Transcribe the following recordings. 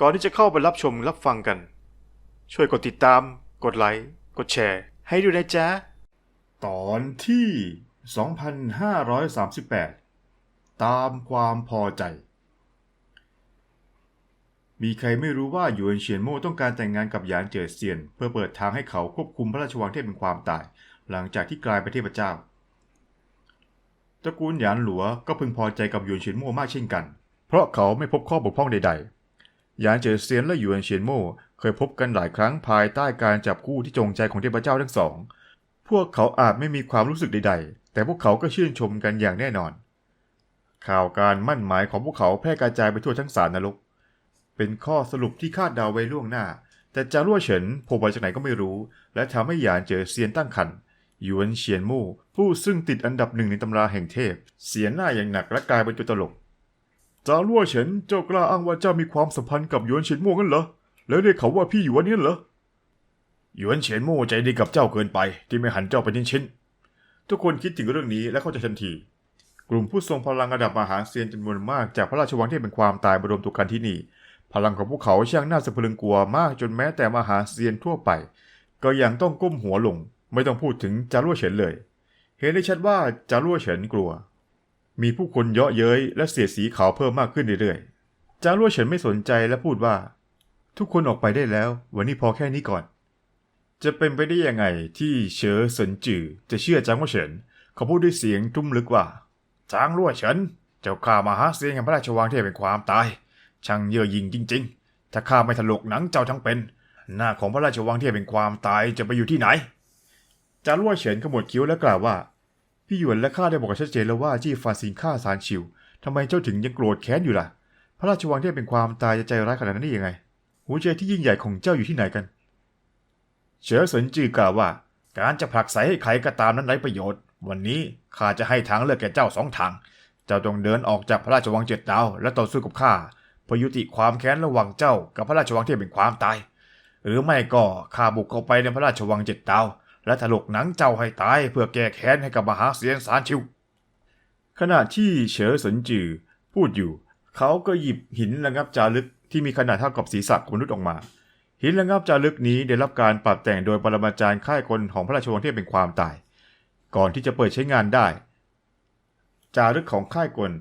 ก่อนที่จะเข้าไปรับชมรับฟังกัน ช่วยกดติดตาม กดไลค์ กดแชร์ ให้ด้วยนะจ๊ะ ตอนที่ 2538 ตามความพอใจ มีใครไม่รู้ว่าหยวนเฉียนโม่ต้องการแต่งงานกับหยานเจิดเซียน เพื่อเปิดทางให้เขาควบคุมพระราชวังเที่เป็นความตาย หลังจากที่กลายเป็นเทพเจ้าตระกูลหยานหลัวก็พึงพอใจกับหยวนเฉียนโม่มากเช่นกัน เพราะเขาไม่พบข้อบกพร่องใดๆ หยานเจิดเซียนและหยวนเฉียนโม่เคยพบกันหลายครั้งภายใต้การจับคู่ที่จงใจของเทพเจ้าทั้งสอง พวกเขาอาจไม่มีความรู้สึกใด ๆ แต่พวกเขาก็ชื่นชมกันอย่างแน่นอน ข่าวการมั่นหมายของพวกเขาแพร่กระจายไปทั่วทั้งสารนรก เป็นข้อสรุปที่คาดเดาไว้ล่วงหน้า แต่จารั่วเฉินโผล่มาจากไหนก็ไม่รู้ และทำให้หยานเจอเซียนตั้งคันหยวนเฉียนมู่ผู้ซึ่งติดอันดับหนึ่งในตำราแห่งเทพ เสียหน้าอย่างหนักและกลายเป็นตัวตลก จารั่วเฉินเจ้ากล้าอ้างว่าเจ้ามีความสัมพันธ์กับหยวนเฉียนมู่งั้นเหรอ แล้วได้เขาว่าพี่หยวนเนี่ยเหรอ หยวนเฉียนมู่ใจดีกับเจ้าเกินไป ที่ไม่หันเจ้าเป็นชิ้นทุกคนคิดถึงเรื่องนี้และเข้าใจทันที กลุ่มผู้ทรงพลังระดับมหาเซียนจำนวนมากจากพระราชวังที่เป็นความตายมารวมตัวกันที่นี่ พลังของพวกเขาช่างน่าสะพรึงกลัวมากจนแม้แต่มหาเซียนทั่วไป ก็ยังต้องก้มหัวลง ไม่ต้องพูดถึงจารั่วเฉินเลย เห็นได้ชัดว่าจารั่วเฉินกลัว มีผู้คนเยาะเย้ยและเสียดสีเขาเพิ่มมากขึ้นเรื่อยๆ จารั่วเฉินไม่สนใจและพูดว่า ทุกคนออกไปได้แล้ว วันนี้พอแค่นี้ก่อน จะเป็นไปได้ยังไงที่เฉอเซินจือจะเชื่อจางว่าเฉิน เขาพูดด้วยเสียงทุ่มลึกว่า จางรั่วเฉิน เจ้าข้ามาหาเซียนแห่งพระราชวังที่เป็นความตาย ช่างเย่อหยิ่งจริง ๆ ถ้าข้าไม่ถลกหนังเจ้าทั้งเป็น หน้าของพระราชวังที่เป็นความตายจะไปอยู่ที่ไหน จารว่าเฉินขมวดคิ้วและกล่าวว่า พี่หยวนและข้าได้บอกกันชัดเจนแล้วว่าจี้ฟานซินฆ่าซานชิวทำไมเจ้าถึงยังโกรธแค้นอยู่ล่ะ พระราชวังที่เป็นความตายจะใจร้ายขนาดนั้นได้ยังไง หัวใจที่ยิ่งใหญ่ของเจ้าอยู่ที่ไหนกันเฉอเสินจือกล่าวว่า การจะผลักไสให้ใครก็ตามนั้นไร้ประโยชน์ วันนี้ข้าจะให้ทางเลือกแก่เจ้าสองทาง เจ้าต้องเดินออกจากพระราชวังเจ็ดดาว และต่อสู้กับข้าเพื่อยุติความแค้นระหว่างเจ้ากับพระราชวังที่เป็นความตาย หรือไม่ก็ข้าบุกเข้าไปในพระราชวังเจ็ดดาว และถลกหนังเจ้าให้ตายเพื่อแก้แค้นให้กับมหาเสียนสารชิว ขณะที่เฉอสนจือพูดอยู่ เขาก็หยิบหินระงับจารึกที่มีขนาดเท่ากับศีรษะมนุษย์ออกมา หินระงับจารึกนี้ได้รับการปรับแต่งโดยปรมาจารย์ค่ายคนของพระราชวังที่เป็นความตาย ก่อนที่จะเปิดใช้งานได้จารึกของค่ายกล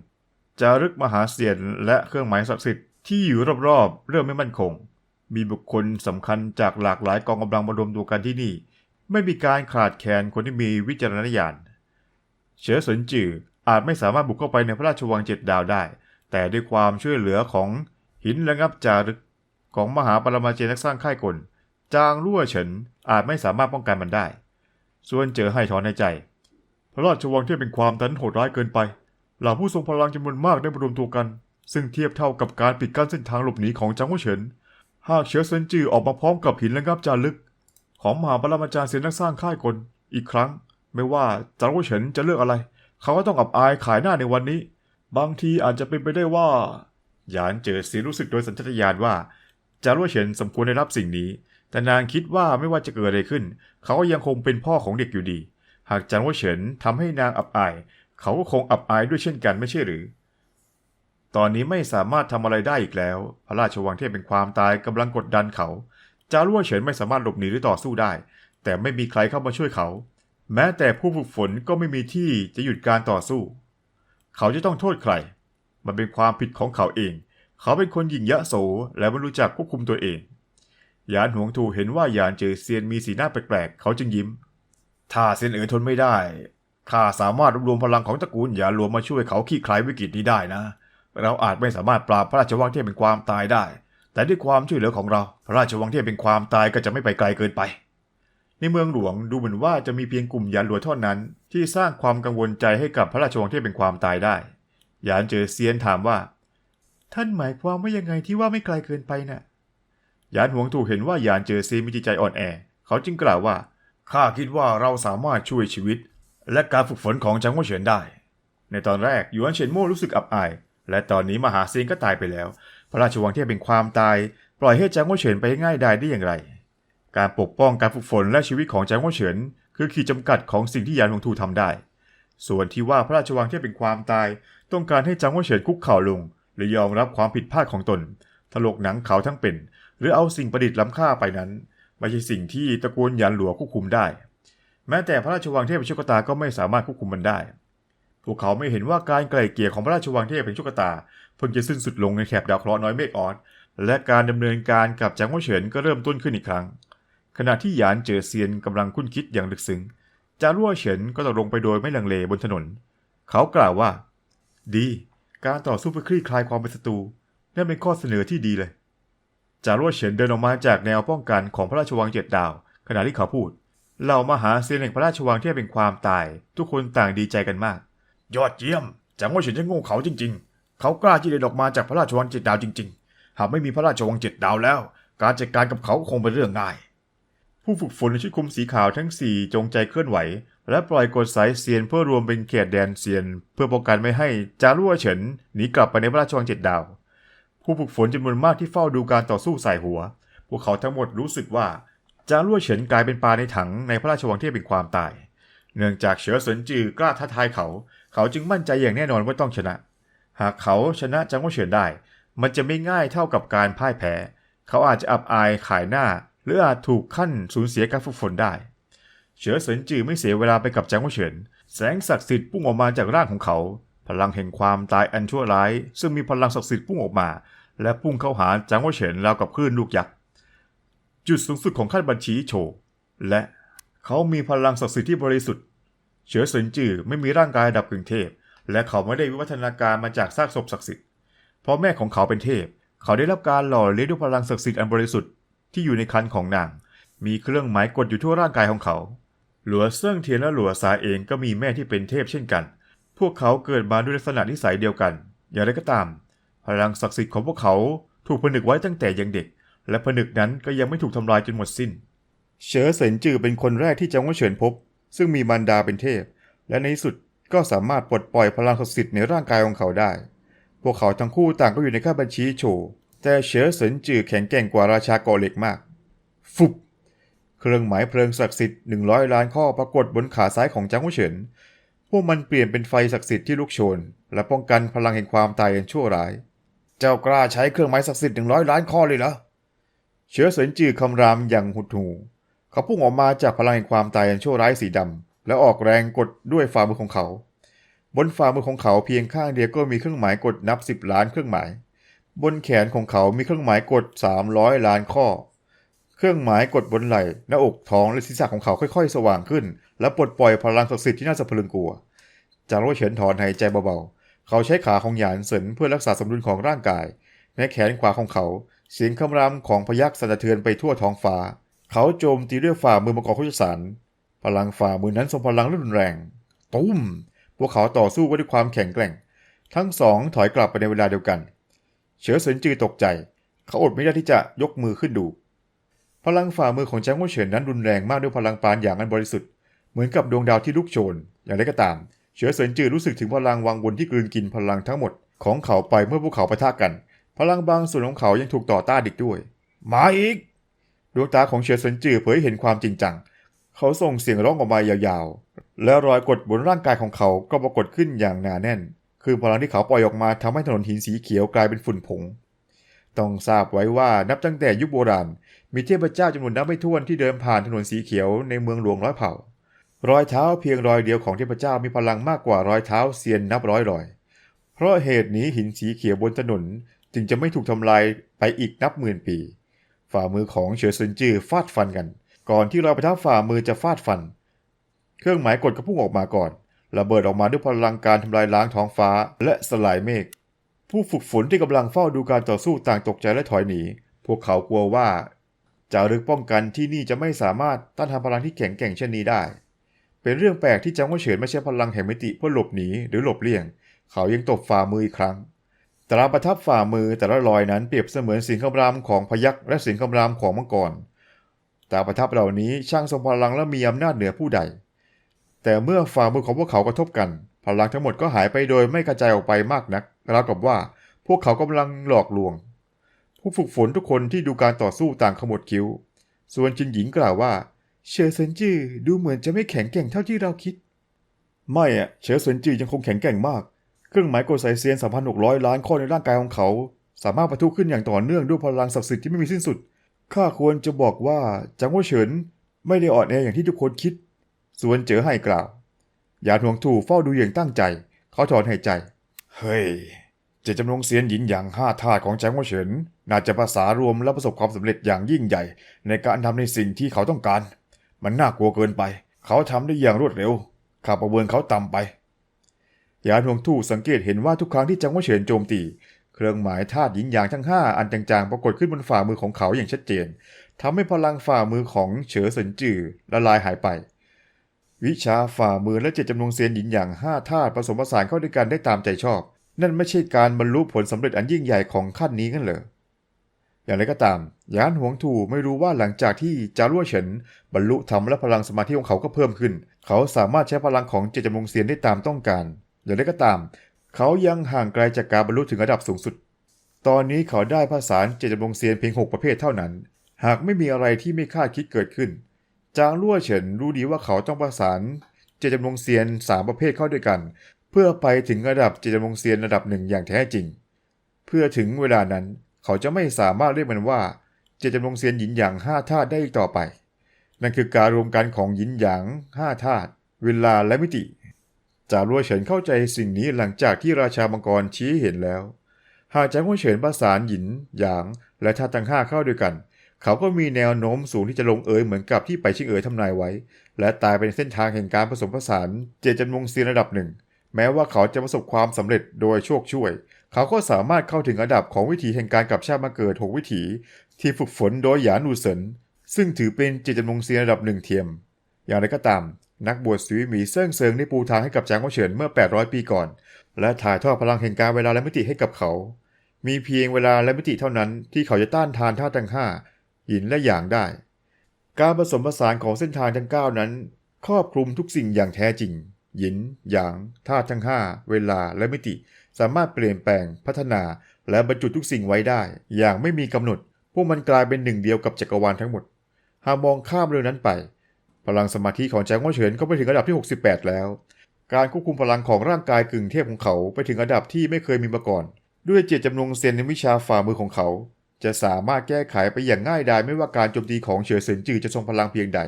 จารึกมหาเสียนและเครื่องหมายศักดิ์สิทธิ์ที่อยู่รอบๆเริ่มไม่มั่นคง มีบุคคลสำคัญจากหลากหลายกองกำลังมารวมตัวกันที่นี่ ไม่มีการขาดแคลนคนที่มีวิจารณญาณเฉอสนจืออาจไม่สามารถบุกเข้าไปในพระราชวังเจ็ดดาวได้ แต่ด้วยความช่วยเหลือของหินระงับจารึกของมหาปรมาจารย์นักสร้างค่ายกล จางรั่วเฉินอาจไม่สามารถป้องกันมันได้ ส่วนเจอให้ถอนในใจ พระราชวังที่เป็นความตันโหดร้ายเกินไป เหล่าผู้ทรงพลังจำนวนมากได้มารวมตัวกัน ซึ่งเทียบเท่ากับการปิดกั้นเส้นทางหลบหนีของจางหัวเฉิน หากเชื้อเซินจือออกมาพร้อมกับหินระงับจารึก ของมหาปรมาจารย์เสียนักสร้างค่ายกลอีกครั้ง ไม่ว่าจางหัวเฉินจะเลือกอะไร เขาก็ต้องอับอายขายหน้าในวันนี้ บางทีอาจจะเป็นไปได้ว่า หยานเจอเสียรู้สึกโดยสัญชาตญาณว่าจารวเฉินสมควรได้รับสิ่งนี้ แต่นางคิดว่าไม่ว่าจะเกิดอะไรขึ้น เขาก็ยังคงเป็นพ่อของเด็กอยู่ดี หากจารวเฉินทำให้นางอับอาย เขาก็คงอับอายด้วยเช่นกันไม่ใช่หรือ ตอนนี้ไม่สามารถทำอะไรได้อีกแล้ว พระราชวังเที่เป็นความตายกำลังกดดันเขา จารวเฉินไม่สามารถหลบหนีหรือต่อสู้ได้ แต่ไม่มีใครเข้ามาช่วยเขา แม้แต่ผู้ฝึกฝนก็ไม่มีที่จะหยุดการต่อสู้ เขาจะต้องโทษใคร มันเป็นความผิดของเขาเอง เขาเป็นคนหยิ่งยะโสและไม่รู้จักควบคุมตัวเองหยานหวงทูเห็นว่าหยานเจอเซียนมีสีหน้าแปลกๆ เขาจึงยิ้ม ถ้าเซียนเอ๋อทนไม่ได้ ข้าสามารถรวบรวมพลังของตระกูลหยานหลวงมาช่วยเขาขี้คลายวิกฤตนี้ได้นะ เราอาจไม่สามารถปราบพระราชวังที่เป็นความตายได้ แต่ด้วยความช่วยเหลือของเรา พระราชวังที่เป็นความตายก็จะไม่ไปไกลเกินไป ในเมืองหลวงดูเหมือนว่าจะมีเพียงกลุ่มยานหลวงเท่านั้น ที่สร้างความกังวลใจให้กับพระราชวังที่เป็นความตายได้ ยานเจอเซียนถามว่า ท่านหมายความว่ายังไงที่ว่าไม่ไกลเกินไปน่ะยานหวงถูกเห็นว่ายานเจอเซียนมีจิตใจอ่อนแอ เขาจึงกล่าวว่าข้าคิดว่าเราสามารถช่วยชีวิต และการฝึกฝนของจางหัวเฉินได้ ในตอนแรกหยวนเฉินโม่รู้สึกอับอาย และตอนนี้มหาเซียนก็ตายไปแล้ว พระราชวังที่เป็นความตาย ปล่อยให้จางหัวเฉินไปง่ายได้ได้อย่างไร การปกป้องการฝึกฝนและชีวิตของจางหัวเฉิน คือขีดจำกัดของสิ่งที่หยานหวงทูทำได้ ส่วนที่ว่าพระราชวังที่เป็นความตาย ต้องการให้จางหัวเฉินคุกเข่าลง หรือยอมรับความผิดพลาดของตน ถลกหนังเขาทั้งเป็น หรือเอาสิ่งประดิษฐ์ล้ำค่าไปนั้น ไม่ใช่สิ่งที่ตระกูลหยันหลัวควบคุมได้ แม้แต่พระราชวังเทพเชกตาก็ไม่สามารถควบคุมมันได้ พวกเขาไม่เห็นว่าการไกล่เกลี่ยของพระราชวังเทพเป็นชุกตา เพิ่งจะสิ้นสุดลงในแถบดาวเคราะห์น้อยเมฆออสและการดำเนินการกับจางหัวเฉินก็เริ่มต้นขึ้นอีกครั้ง ขณะที่หยานเจอเซียนกำลังคุ้นคิดอย่างลึกซึ้งจารั่วเฉินก็ตกลงไปโดยไม่ลังเลบนถนน เขากล่าวว่า ดี การต่อสู้เพื่อคลี่คลายความเป็นศัตรูนั่นเป็นข้อเสนอที่ดีเลยจารั่วเฉินเดินออกมาจากแนวป้องกันของพระราชวังเจ็ดดาว ขณะที่เขาพูดเหล่ามหาเซียนแห่งพระราชวังที่เป็นความตาย ทุกคนต่างดีใจกันมาก ยอดเยี่ยมจางว่าเฉินจะโง่เขาจริง ๆ เขากล้าที่จะเดินออกมาจากพระราชวังเจ็ดดาวจริง ๆ หากไม่มีพระราชวังเจ็ดดาวแล้ว การจัดการกับเขาคงเป็นเรื่องง่าย ผู้ฝึกฝนในชุดคุมสีขาวทั้งสี่จงใจเคลื่อนไหว และปล่อยกดสายเซียนเพื่อรวมเป็นเขตแดนเซียน เพื่อป้องกันไม่ให้จารั่วเฉินหนีกลับไปในพระราชวังเจ็ดดาว ผู้ฝึกฝนจำนวนมากที่เฝ้าดูการต่อสู้ใส่หัว พวกเขาทั้งหมดรู้สึกว่าจารั่วเฉินกลายเป็นปลาในถังในพระราชวังที่เป็นความตาย เนื่องจากเฉิอเสินจือกล้าท้าทายเขา เขาจึงมั่นใจอย่างแน่นอนว่าต้องชนะ หากเขาชนะจางว่าเฉินได้ มันจะไม่ง่ายเท่ากับการพ่ายแพ้ เขาอาจจะอับอายขายหน้า หรืออาจถูกขั้นสูญเสียการฝึกฝนได้ เฉอเสินจือไม่เสียเวลาไปกับจางว่าเฉิน แสงศักดิ์สิทธิ์พุ่งออกมาจากร่างของเขา พลังแห่งความตายอันชั่วร้าย ซึ่งมีพลังศักดิ์สิทธิ์พุ่งออกมา และพุ่งเข้าหาจางว่าเฉินราวกับคลื่นลูกยักษ์จุดสูงสุดของขั้นบัญชีโชว์และเขามีพลังศักดิ์สิทธิ์ที่บริสุทธิ์ เฉิอสินจือไม่มีร่างกายระดับกึ่งเทพ และเขาไม่ได้วิวัฒนาการมาจากซากศพศักดิ์สิทธิ์เพราะแม่ของเขาเป็นเทพ เขาได้รับการหล่อเลี้ยงด้วยพลังศักดิ์สิทธิ์อันบริสุทธิ์ที่อยู่ในครรภ์ของนาง มีเครื่องหมายกดอยู่ทั่วร่างกายของเขา หลัวเซิ่งเทียนและหลัวซาเองก็มีแม่ที่เป็นเทพเช่นกัน พวกเขาเกิดมาด้วยลักษณะนิสัยเดียวกัน อย่างไรก็ตาม พลังศักดิ์สิทธิ์ของพวกเขาถูกผนึกไว้ตั้งแต่ยังเด็ก และผนึกนั้นก็ยังไม่ถูกทำลายจนหมดสิ้นเฉิอเสินจือเป็นคนแรกที่จางว่าเฉินพบ ซึ่งมีมารดาเป็นเทพ และในที่สุดก็สามารถปลดปล่อยพลังศักดิ์สิทธิ์ในร่างกายของเขาได้ พวกเขาทั้งคู่ต่างก็อยู่ในค่าบัญชีโฉแต่เฉอเสินจือแข็งแกร่งกว่าราชาเกาะเหล็กมาก ฟุบ เครื่องหมายเพลิงศักดิ์สิทธิ์100ล้านข้อปรากฏบนขาซ้ายของจางหัวเฉิน พวกมันเปลี่ยนเป็นไฟศักดิ์สิทธิ์ที่ลุกโชน และป้องกันพลังแห่งความตายอันชั่วร้าย เจ้ากล้าใช้เครื่องหมายศักดิ์สิทธิ์100ล้านข้อเลยเหรอ เฉอเสินจือคำรามอย่างหุดหู เขาพุ่งออกมาจากพลังแห่งความตายอันชั่วร้ายสีดำและออกแรงกดด้วยฝ่ามือของเขา บนฝ่ามือของเขาเพียงข้างเดียวก็มีเครื่องหมายกดนับ10ล้านเครื่องหมาย บนแขนของเขามีเครื่องหมายกด300ล้านข้อ เครื่องหมายกดบนไหล่หน้าอกท้องและศีรษะของเขาค่อยๆ สว่างขึ้น และปลดปล่อยพลังศักดิ์สิทธิ์ที่น่าสะพรึงกลัวจางโรเฉินถอนหายใจเบาๆ เขาใช้ขาของหยานเสินเพื่อรักษาสมดุลของร่างกายแม้แขนขวาของเขา เสียงคำรามของพยักสันสะเทือนไปทั่วท้องฟ้า เขาโจมตีด้วยฝ่ามือมังกรโคจสารพลังฝ่ามือนั้นทรงพลังและรุนแรง ตุ้ม พวกเขาต่อสู้กันด้วยความแข็งแกร่ง ทั้งสองถอยกลับไปในเวลาเดียวกัน เฉิอเสินจือตกใจ เขาอดไม่ได้ที่จะยกมือขึ้นดู พลังฝ่ามือของแจ้งว่าเฉินนั้นรุนแรงมากด้วยพลังปานอย่างอันบริสุทธิ์ เหมือนกับดวงดาวที่ลุกโชน อย่างไรก็ตาม เฉิอเสินจือรู้สึกถึงพลังวังวนที่กลืนกินพลังทั้งหมดของเขาไปเมื่อพวกเขาปะทะกัน พลังบางส่วนของเขายังถูกต่อต้านอีกด้วย มาอีก ดวงตาของเฉิอเสินจือเผยเห็นความจริงจัง เขาส่งเสียงร้องออกมายาวๆ และรอยกดบนร่างกายของเขาก็ปรากฏขึ้นอย่างหนาแน่น คือพลังที่เขาปล่อยออกมาทำให้ถนนหินสีเขียวกลายเป็นฝุ่นผง ต้องทราบไว้ว่านับตั้งแต่ยุคโบราณ มีเทพเจ้าจำนวนนับไม่ถ้วนที่เดินผ่านถนนสีเขียวในเมืองหลวงร้อยเผ่า รอยเท้าเพียงรอยเดียวของเทพเจ้ามีพลังมากกว่ารอยเท้าเซียนนับร้อยรอย เพราะเหตุนี้หินสีเขียวบนถนนจึงจะไม่ถูกทำลายไปอีกนับหมื่นปี ฝ่ามือของเฉิอซินจือฟาดฟันกัน ก่อนที่รอยประทับฝ่ามือจะฟาดฟัน เครื่องหมายกดก็พุ่งออกมาก่อน ระเบิดออกมาด้วยพลังการทำลายล้างท้องฟ้าและสลายเมฆ ผู้ฝึกฝนที่กำลังเฝ้าดูการต่อสู้ต่างตกใจและถอยหนี พวกเขากลัวว่าจารึกป้องกันที่นี่จะไม่สามารถต้านทานพลังที่แข็งแกร่งเช่นนี้ได้ เป็นเรื่องแปลกที่จังหวะเฉินไม่ใช่พลังแห่งมิติเพื่อหลบหนีหรือหลบเลี่ยง เขายังตบฝ่ามืออีกครั้ง แต่ละประทับฝ่ามือแต่ละรอยนั้นเปรียบเสมือนสียงคำรามของพยักและสียงคำรามของมังกรแต่ประทับเหล่านี้ช่างทรงพลังและมีอำนาจเหนือผู้ใด แต่เมื่อฝ่ามือของพวกเขากระทบกัน พลังทั้งหมดก็หายไปโดยไม่กระจายออกไปมากนักราวกับว่าพวกเขากำลังหลอกลวง ผู้ฝึกฝนทุกคนที่ดูการต่อสู้ต่างขมวดคิ้ว ส่วนจินหญิงกล่าวว่า เชอเซนจือดูเหมือนจะไม่แข็งแกร่งเท่าที่เราคิด ไม่อะเชอเซนจือยังคงแข็งแกร่งมาก เครื่องหมายกดสายเซียน 3,600 ล้านข้อในร่างกายของเขา สามารถปะทุขึ้นอย่างต่อเนื่องด้วยพลังศักดิ์สิทธิ์ที่ไม่มีสิ้นสุด ข้าควรจะบอกว่าจังหวะเฉินไม่ได้อ่อนแออย่างที่ทุกคนคิด ส่วนเจ๋อให้กล่าวหยานหวงถูเฝ้าดูอย่างตั้งใจ เขาถอนหายใจ เฮ้ย เจตจำนงเซียนหยินอย่างห้าธาตุของแจงหวะเฉินน่าจะภาษารวมและประสบความสำเร็จอย่างยิ่งใหญ่ ในการทำในสิ่งที่เขาต้องการ มันน่ากลัวเกินไป เขาทำได้อย่างรวดเร็วข้าประเมินเขาต่ำไป ยานหวงทู่สังเกตเห็นว่าทุกครั้งที่จังหวะเฉินโจมตี เครื่องหมายธาตุหยินหยางทั้งห้าอันจางๆ ปรากฏขึ้นบนฝ่ามือของเขาอย่างชัดเจนทำให้พลังฝ่ามือของเฉอเซินจื่อละลายหายไป วิชาฝ่ามือและเจตจำนงเซียนหยินหยางห้าธาตุผสมผสานเข้าด้วยกันได้ตามใจชอบ นั่นไม่ใช่การบรรลุผลสำเร็จอันยิ่งใหญ่ของขั้นนี้กันเหรออย่างไรก็ตาม ยานหวงถูไม่รู้ว่าหลังจากที่จารั่วเฉินบรรลุธรรมและพลังสมาธิของเขาก็เพิ่มขึ้น เขาสามารถใช้พลังของเจตจำนงเซียนได้ตามต้องการ อย่างไรก็ตาม เขายังห่างไกลจากการบรรลุถึงระดับสูงสุด ตอนนี้เขาได้ผสานเจจำงเซียนเพียงหกประเภทเท่านั้น หากไม่มีอะไรที่ไม่คาดคิดเกิดขึ้น จางลั่วเฉินรู้ดีว่าเขาต้องประสานเจจำงเซียนสามประเภทเข้าด้วยกัน เพื่อไปถึงระดับเจจำงเซียนระดับหนึ่งอย่างแท้จริง เพื่อถึงเวลานั้น เขาจะไม่สามารถเรียกมันว่าเจจำงเซียนหยินหยางห้าธาตุได้อีกต่อไป นั่นคือการรวมกันของหยินหยางห้าธาตุเวลาและมิติ จางลั่วเฉินเข้าใจสิ่งนี้หลังจากที่ราชามังกรชี้เห็นแล้ว หากจางลั่วเฉินประสานหยินหยาง และธาตุทั้งห้าเข้าด้วยกัน เขาก็มีแนวโน้มสูงที่จะลงเอยเหมือนกับที่ไปชิงเอ๋ยทำนายไว้ และตายไปในเส้นทางแห่งการผสมผสานเจจำนงซีระดับหนึ่ง แม้ว่าเขาจะประสบความสำเร็จโดยโชคช่วย เขาก็สามารถเข้าถึงระดับของวิถีแห่งการกลับชาติมาเกิดหกวิถี ที่ฝึกฝนโดยหยานูเซินซึ่งถือเป็นเจจำนงซีระดับหนึ่งเทียม อย่างไรก็ตาม นักบวชสวีหมีเซิ่งเซิงได้ปูทางให้กับจางวเฉินเมื่อ 800 ปีก่อน และถ่ายทอดพลังแห่งการเวลาและมิติให้กับเขา มีเพียงเวลาและมิติเท่านั้นที่เขาจะต้านทานธาตุทั้งห้าหินและหยางได้ การผสมผสานของเส้นทางทั้ง 9 นั้น ครอบคลุมทุกสิ่งอย่างแท้จริงหยินหยางธาตุทั้ง 5 เวลาและมิติ สามารถเปลี่ยนแปลงพัฒนาและบรรจุทุกสิ่งไว้ได้ อย่างไม่มีกำหนด พวกมันกลายเป็นหนึ่งเดียวกับจักรวาลทั้งหมด หากมองข้ามเรื่องนั้นไป พลังสมาธิของแจงว่าเฉินก็ไปถึงระดับที่ 68 แล้ว การควบคุมพลังของร่างกายกึ่งเทพของเขาไปถึงระดับที่ไม่เคยมีมาก่อน ด้วยเจตจำนงเซียนในวิชาฝ่ามือของเขา จะสามารถแก้ไขไปอย่างง่ายดายไม่ว่าการโจมตีของเฉินเซินจือจะทรงพลังเพียงใด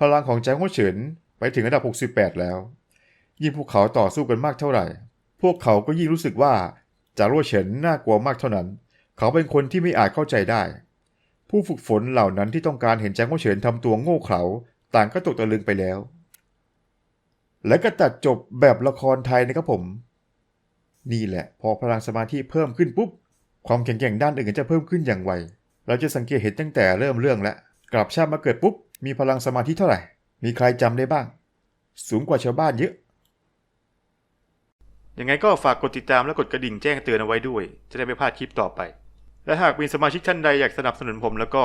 พลังของแจงว่าเฉินไปถึงระดับ 68 แล้ว ยิ่งพวกเขาต่อสู้กันมากเท่าไหร่ พวกเขาก็ยิ่งรู้สึกว่าจารั่วเฉินน่ากลัวมากเท่านั้น เขาเป็นคนที่ไม่อาจเข้าใจได้ ผู้ฝึกฝนเหล่านั้นที่ต้องการเห็นแจงว่าเฉินทำตัวโง่เขลา ต่างก็ตกตะลึงไปแล้ว และก็ตัดจบแบบละครไทยนะครับผม นี่แหละ พอพลังสมาธิเพิ่มขึ้นปุ๊บ ความแข็งแกร่งด้านอื่นจะเพิ่มขึ้นอย่างไว เราจะสังเกตเห็นตั้งแต่เริ่มเรื่องแล้วกลับชาติมาเกิดปุ๊บ มีพลังสมาธิเท่าไหร่ มีใครจำได้บ้าง สูงกว่าชาวบ้านเยอะยังไงก็ฝากกดติดตามและกดกระดิ่งแจ้งเตือนเอาไว้ด้วย จะได้ไม่พลาดคลิปต่อไป และหากมีสมาชิกท่านใดอยากสนับสนุนผมแล้วก็